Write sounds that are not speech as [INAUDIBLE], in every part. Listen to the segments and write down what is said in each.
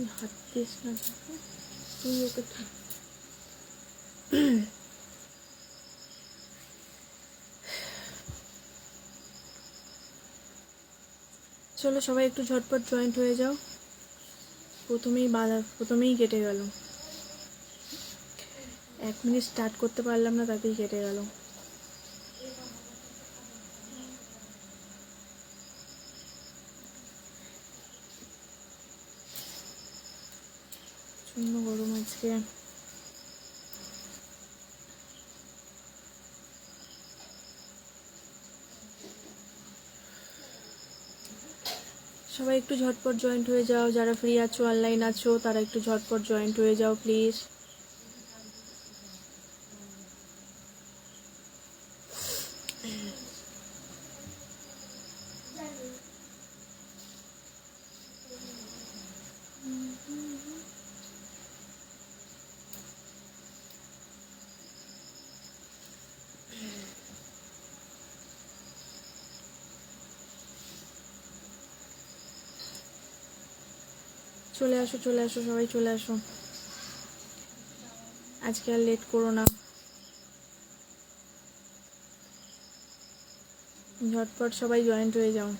তুই হাত দিস না। তুই ওকে চলো সবাই একটু ঝটপট জয়েন্ট হয়ে যাও। প্রথমেই বাধা, প্রথমেই কেটে গেল। এক মিনিট স্টার্ট করতে পারলাম না, তাতেই কেটে গেল। প্রচণ্ড গরম আজকে। সবাই একটু ঝটপট জয়েন্ট হয়ে যাও, যারা ফ্রি আছো অনলাইন আছো, তারা একটু ঝটপট জয়েন্ট হয়ে যাও প্লিজ চলে আসো চলে আসো, সবাই চলে আসো। আজকে আর লেট করো না। ঝটপট সবাই জয়েন্ট হয়ে যাও।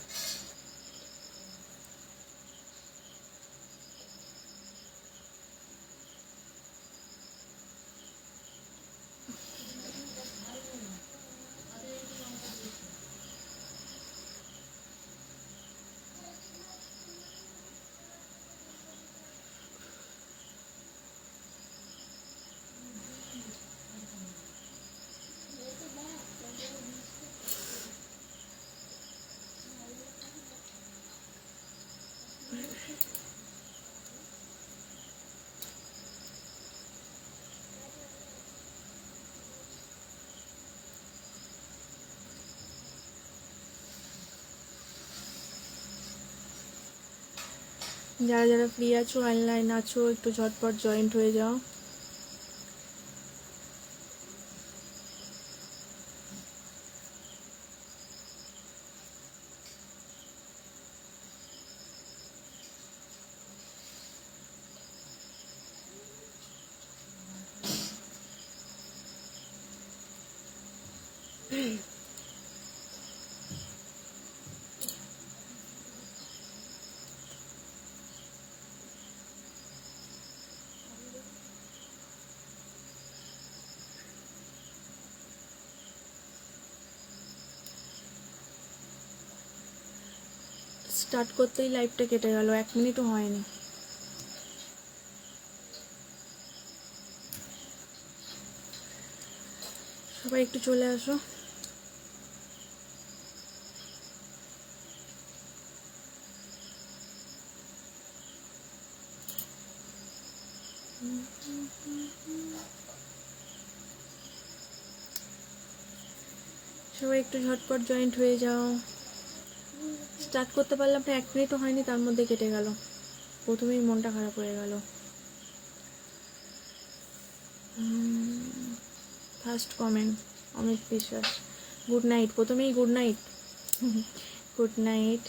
যারা যারা ফ্রি আছো অনলাইন আছো একটু ঝটপট জয়েন্ট হয়ে যাও। স্টার্ট করতেই লাইভটা কেটে গেল, এক মিনিটও হয়নি। সবাই একটু চলে আসো। সবাই একটু ঝটপট জয়েন্ট হয়ে যাও। স্টার্ট করতে পারলাম না, এক মিনিটও হয়নি, তার মধ্যে কেটে গেল। প্রথমেই মনটা খারাপ হয়ে গেল। First comment Amit Biswas good night প্রথমেই good night good night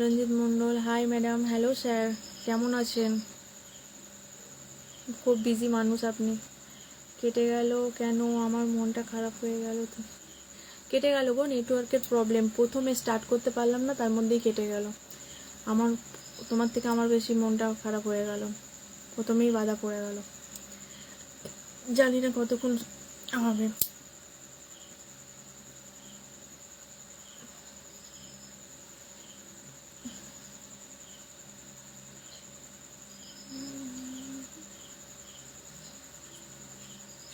Ranjit Mondal hi madam hello sir কেমন আছেন? খুব বিজি মানুষ আপনি। কেটে গেল, কেন আমার মনটা খারাপ হয়ে গেল? তো কেটে গেল গো নেটওয়ার্কের প্রবলেম প্রথমে স্টার্ট করতে পারলাম না, তার মধ্যেই কেটে গেল। আমার, তোমার থেকে আমার বেশি মনটা খারাপ হয়ে গেল। প্রথমেই বাধা পড়ে গেল। জানি না কতক্ষণ হবে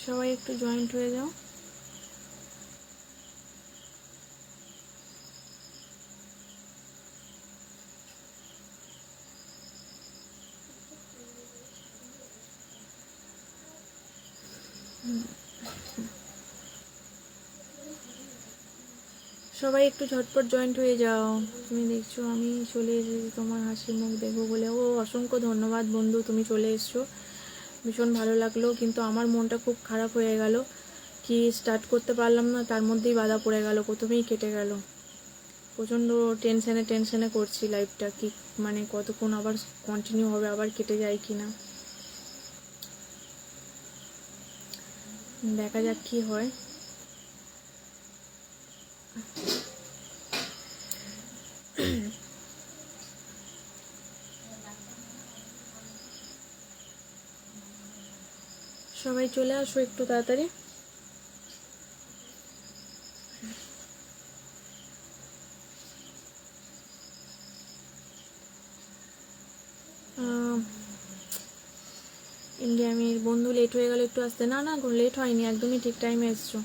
সবাই একটু জয়েন্ট হয়ে যাও। সবাই একটু ঝটপট জয়েন্ট হয়ে যাও। তুমি দেখছ আমি চলে এসেছি, তোমার হাসি মুখ দেখব বলে। ও, অসংখ্য ধন্যবাদ বন্ধু, তুমি চলে এসছো। ভীষণ ভালো লাগল, কিন্তু আমার মনটা খুব খারাপ হয়ে গেল। কি স্টার্ট করতে পারলাম না, তার মধ্যেই বাধা পড়ে গেল, প্রথমেই কেটে গেল। প্রচণ্ড টেনশনে টেনশনে করছি লাইফটা কি মানে কতক্ষণ আবার কন্টিনিউ হবে, আবার কেটে যায় কি না দেখা যাক কি হয়। সবাই চলে আসো একটু তাড়াতাড়ি। ইন্ডিয়া বন্ধু লেট হয়ে গেল, একটু আসতে। না না লেট হয়নি, একদমই ঠিক টাইমে এসছো।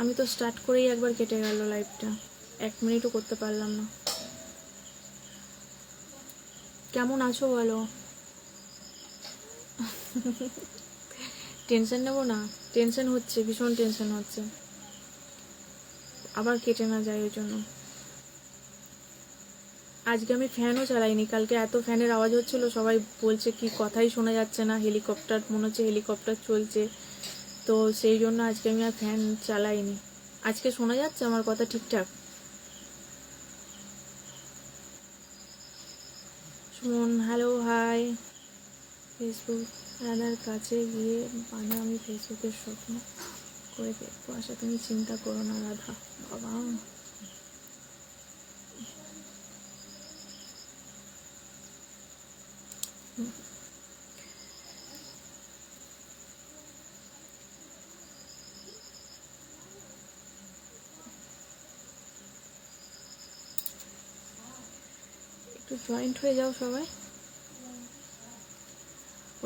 আমি তো স্টার্ট করেই একবার কেটে গেল লাইফটা এক মিনিটও করতে পারলাম না। কেমন আছো বলো? [LAUGHS] টেনশন নেব না। টেনশন হচ্ছে, ভীষণ টেনশন হচ্ছে। আবার কেটে না যায় ওই জন্য। আজকে আমি ফ্যানও চালাইনি, কালকে এত ফ্যানের আওয়াজ হচ্ছিল, সবাই বলছে কি কথাই শোনা যাচ্ছে না, হেলিকপ্টার, মনে হচ্ছে হেলিকপ্টার চলছে। তো সেই জন্য আজকে আমি আর ফ্যান চালাইনি। আজকে শোনা যাচ্ছে আমার কথা ঠিকঠাক? সুমন হ্যালো হাই ফেসবুক দাদার কাছে গিয়ে বাঁধা আমি ফেসবুকের স্বপ্ন করে দেখব। আশা, তুমি চিন্তা করো না রাধা। বাবা। একটু জয়েন্ট হয়ে যাও সবাই।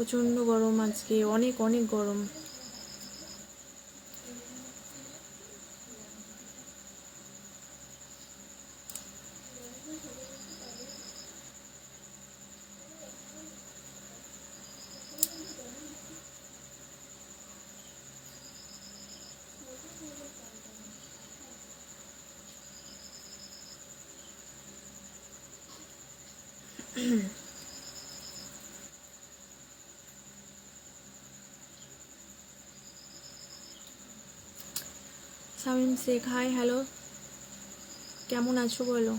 প্রচণ্ড গরম আজকে অনেক অনেক গরম। শামিম শেখ হাই হ্যালো কেমন আছো বলো?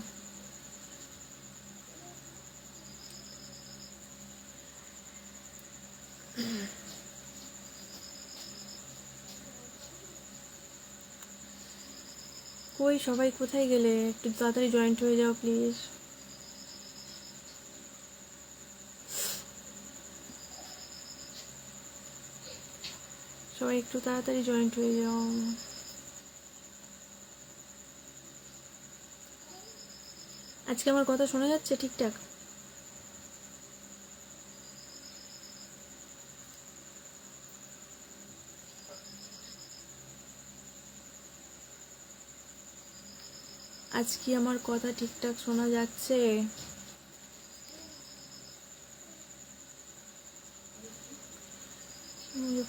কই, সবাই কোথায় গেলে? একটু তাড়াতাড়ি জয়েন্ট হয়ে যাও প্লিজ সবাই একটু তাড়াতাড়ি জয়েন্ট হয়ে যাও। আজকে আমার কথা শোনা যাচ্ছে ঠিকঠাক? আজ কি আমার কথা ঠিকঠাক শোনা যাচ্ছে?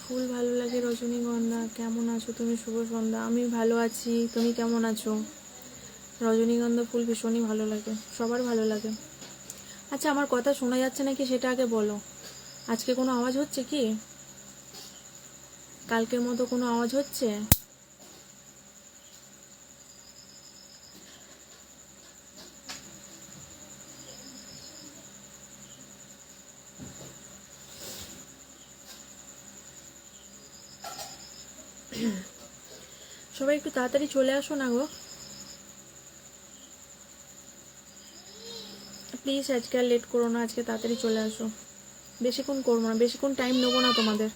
ফুল ভালো লাগে রজনীগন্ধা। কেমন আছো তুমি? শুভ সন্ধ্যা। আমি ভালো আছি। তুমি কেমন আছো? রজনীগন্ধা ফুল ভীষণই ভালো লাগে, সবার ভালো লাগে। আচ্ছা আমার কথা শোনা যাচ্ছে নাকি সেটা আগে বলো। আজকে কোনো আওয়াজ হচ্ছে কি? কালকের মতো কোনো আওয়াজ হচ্ছে? সবাই একটু তাড়াতাড়ি চলে আসো না গো। প্লিজ আজকে আর লেট করো না, আজকে তাড়াতাড়ি চলে আসো। বেশিক্ষণ করব না, বেশিক্ষণ টাইম নেব না তোমাদের।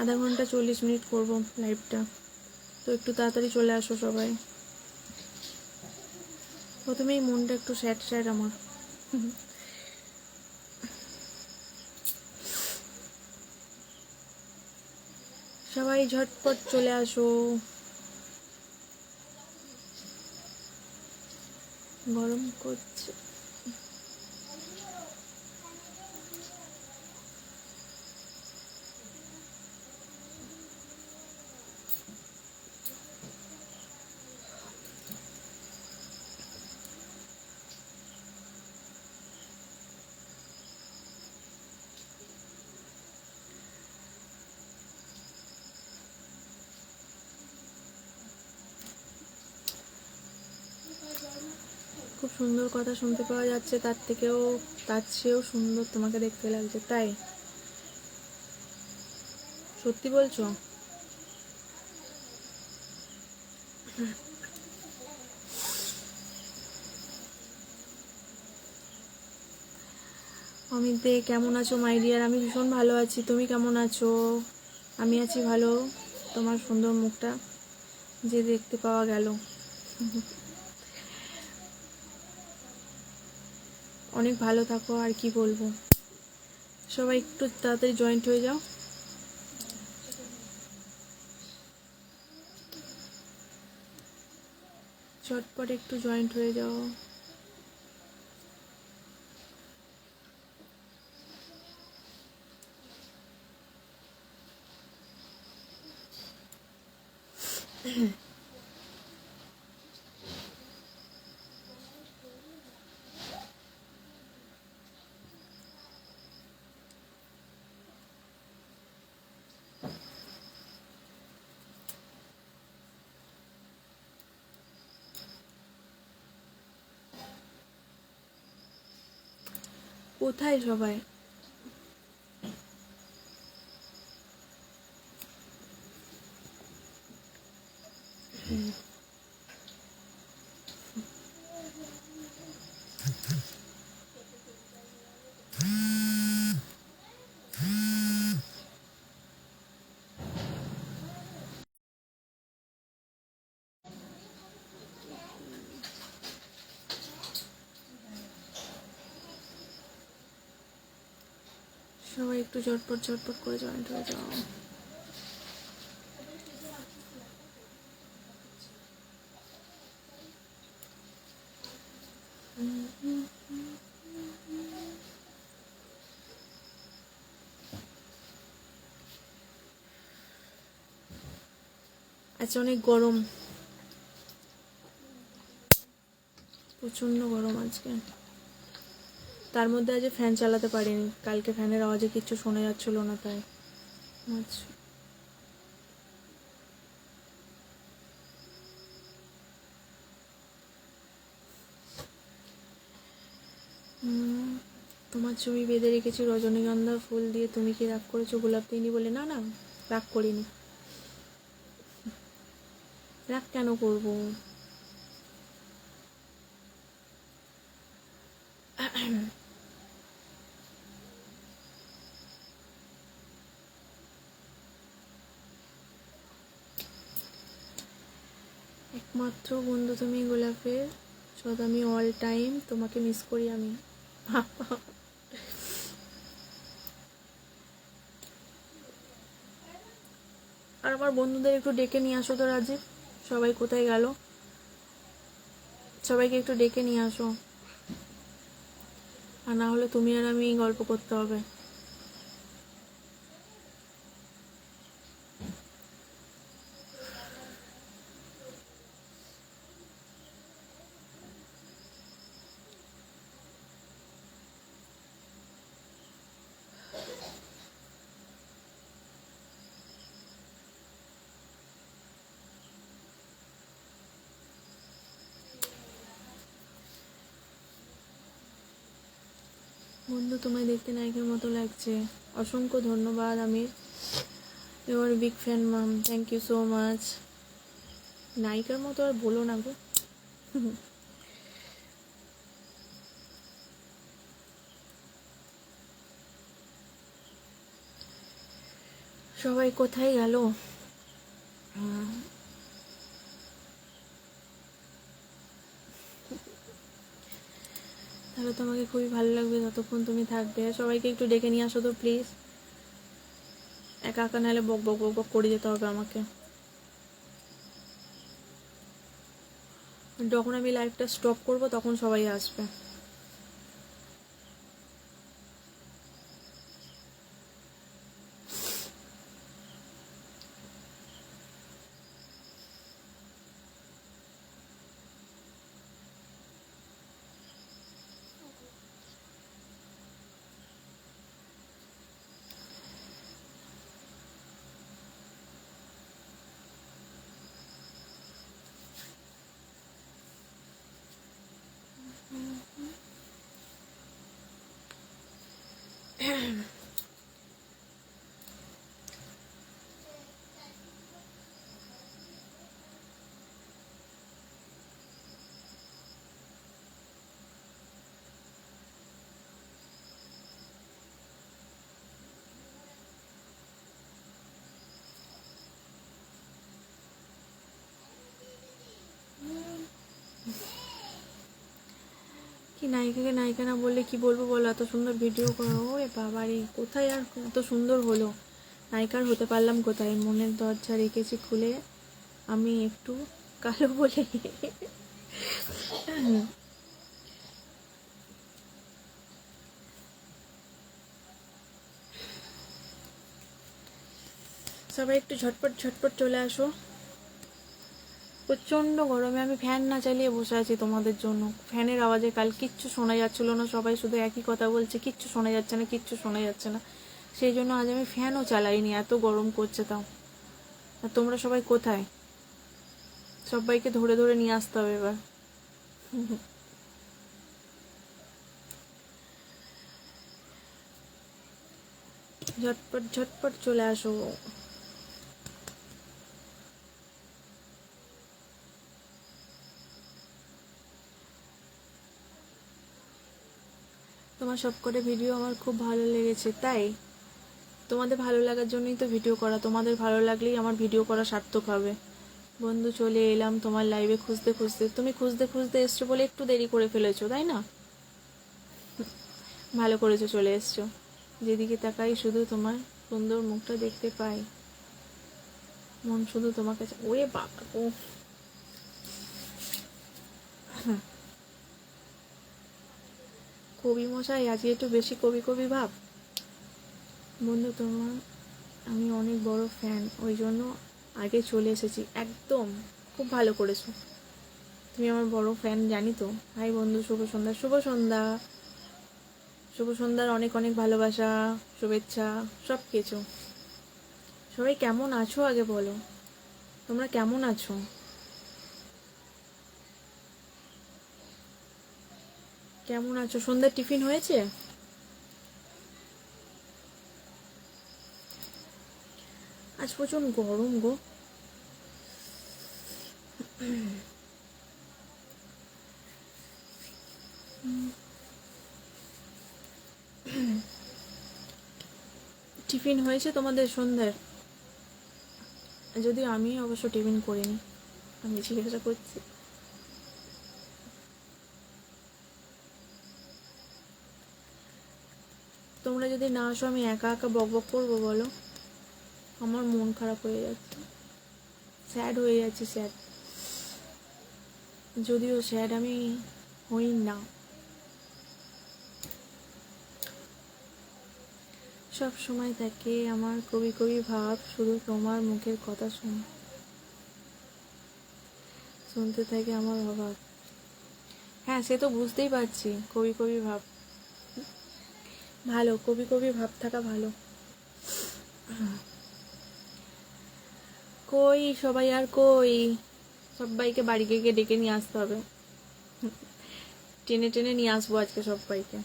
আধা ঘণ্টা চল্লিশ মিনিট করব লাইভটা তো একটু তাড়াতাড়ি চলে আসো সবাই। প্রথমেই মনটা একটু স্যাড স্যাড আমার। সবাই ঝটপট চলে আসো। গরম করছে সুন্দর কথা শুনতে পাওয়া যাচ্ছে, তার থেকেও, তার চেয়েও সুন্দর তোমাকে দেখতে লাগছে, তাই? সত্যি বলছো? অমিত দে, কেমন আছো, মাই ডিয়ার? আমি ভীষণ ভালো আছি, তুমি কেমন আছো? আমি আছি ভালো, তোমার সুন্দর মুখটা যে দেখতে পাওয়া গেল। অনেক ভালো থাকো, আর কি বলব? সবাই একটু তাড়াতাড়ি জয়েন্ট হয়ে যাও। চটপট একটু জয়েন্ট হয়ে যাও। কোথায় সবাই? সবাই একটু ঝটপট ঝটপট করে জয়েন্ট হয়ে যাও। আচ্ছা অনেক গরম। প্রচণ্ড গরম আজকে। তার মধ্যে আজ ফ্যান চালাতে পারিনি। কালকে ফ্যানের আওয়াজে কিচ্ছু শোনা যাচ্ছিল না তাই। আচ্ছা। তোমার ছবি বেঁধে রেখেছি রজনীগন্ধা ফুল দিয়ে। তুমি কি রাগ করেছ গোলাপ দিইনি বলে? না না, রাগ করিনি। রাগ কেন করব? [CLEARS THROAT] একমাত্র বন্ধু তুমি গোলাপের সদ আমি অল টাইম তোমাকে মিস করি আমি। আর আমার বন্ধুদের একটু ডেকে নিয়ে আসো তো, রাজীব। সবাই কোথায় গেল? সবাইকে একটু ডেকে নিয়ে আসো। আর না হলে তুমি আর আমি গল্প করতে হবে। বন্ধু, তোমায় দেখতে নায়কের মতো লাগছে। অসংখ্য ধন্যবাদ, Amir. Your big fan ma'am thank you so much নায়িকার মতো আর বলো না গো। সবাই কোথায় গেল? তাহলে তোমাকে খুবই ভালো লাগবে যতক্ষণ তুমি থাকবে। সবাইকে একটু ডেকে নিয়ে আসো তো প্লিজ একা একা নাহলে বক বক বক বক করে যেতে হবে আমাকে। যখন আমি লাইফটা স্টপ করব, তখন সবাই আসবে। Damn. [CLEARS THROAT] কি নায়িকাকে নায়িকা না বললে কি বলব বলো? এত সুন্দর ভিডিও করো। ওরে বাবারে কোথায় আর এত সুন্দর হলো? নায়িকার হতে পারলাম কোথায়? মনের দরজা রেখেছি খুলে। আমি একটু কালো বলে সবাই একটু ঝটপট ঝটপট চলে আসো। প্রচণ্ড গরমে আমি ফ্যান না চালিয়ে বসে আছি তোমাদের জন্য। ফ্যানের আওয়াজে কাল কিচ্ছু শোনা যাচ্ছিল না, সবাই শুধু একই কথা বলছে, কিচ্ছু শোনা যাচ্ছে না, কিচ্ছু শোনা যাচ্ছে না। সেই জন্য আজ আমি ফ্যানও চালাইনি, এত গরম করছে তাও। আর তোমরা সবাই কোথায়? সবাইকে ধরে ধরে নিয়ে আসতে হবে এবার। ঝটপট ঝটপট চলে আসো। তোমার সব করে ভিডিও আমার খুব ভালো লেগেছে, তাই? তোমাদের ভালো লাগার জন্যই তো ভিডিও করা, তোমাদের ভালো লাগলেই আমার ভিডিও করা সার্থক হবে। বন্ধু, চলে এলাম তোমার লাইভে খুঁজতে খুঁজতে। তুমি খুঁজতে খুঁজতে এসছো বলে একটু দেরি করে ফেলেছো, তাই না? ভালো করেছ, চলে এসছো। যেদিকে তাকাই শুধু তোমার সুন্দর মুখটা দেখতে পাই। মন শুধু তোমাকে চা- ওরে বাবা ও কবি মশাই আজকে একটু বেশি কবি কবি ভাব? বন্ধু, তোমার আমি অনেক বড় ফ্যান ওই জন্য আগে চলে এসেছি। একদম, খুব ভালো করেছ। তুমি আমার বড় ফ্যান জানি তো। হাই বন্ধু, শুভ সন্ধ্যা শুভ সন্ধ্যা। শুভ সন্ধ্যার অনেক অনেক ভালোবাসা, শুভেচ্ছা, সব কিছু। সবাই কেমন আছো আগে বলো? তোমরা কেমন আছো? কেমন আছো? সন্ধ্যার টিফিন হয়েছে? আজ প্রচুর গরম গো। টিফিন হয়েছে তোমাদের সন্ধ্যার? যদি আমি অবশ্য টিফিন করিনি। আমি জিজ্ঞাসা করছি তোমরা যদি না আসো, আমি একা একা বক বক করব বলো? আমার মন খারাপ হয়ে যাচ্ছে। স্যাড হয়ে যাচ্ছে স্যাড যদিও স্যাড আমি হই না। সব সময় থাকে আমার কবি কবি ভাব, শুধু তোমার মুখের কথা শুন। শুনতে থাকে আমার অভাব। হ্যাঁ সে তো বুঝতেই পারছি, কবি কবি ভাব। ভালো, কবি কবি ভাব থাকা ভালো। কই, সবাই আর কই? সবাইকে বাড়ি গিয়ে ডেকে নিয়ে আসতে হবে। টেনে টেনে নিয়ে আসব আজকে সবাইকে।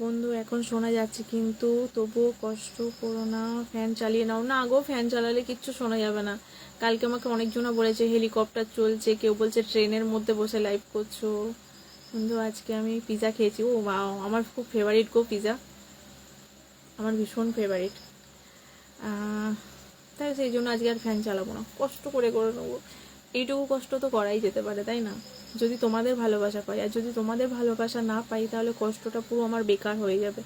বন্ধু, এখন শোনা যাচ্ছে কিন্তু তবুও কষ্ট করো না, ফ্যান চালিয়ে নাও। না গো, ফ্যান চালালে কিচ্ছু শোনা যাবে না। কালকে আমাকে অনেকজনা বলেছে, হেলিকপ্টার চলছে, কেউ বলছে, ট্রেনের মধ্যে বসে লাইভ করছ। বন্ধু, আজকে আমি পিজা খেয়েছি। ও বাও আমার খুব ফেভারিট গো পিজা আমার ভীষণ ফেভারিট তাই সেই জন্য আজকে আর ফ্যান চালাবো না। কষ্ট করে করে নেব। এইটুকু কষ্ট তো করাই যেতে পারে, তাই না? যদি তোমাদের ভালোবাসা পাই, আর যদি তোমাদের ভালোবাসা না পাই, তাহলে কষ্টটা পুরো আমার বেকার হয়ে যাবে।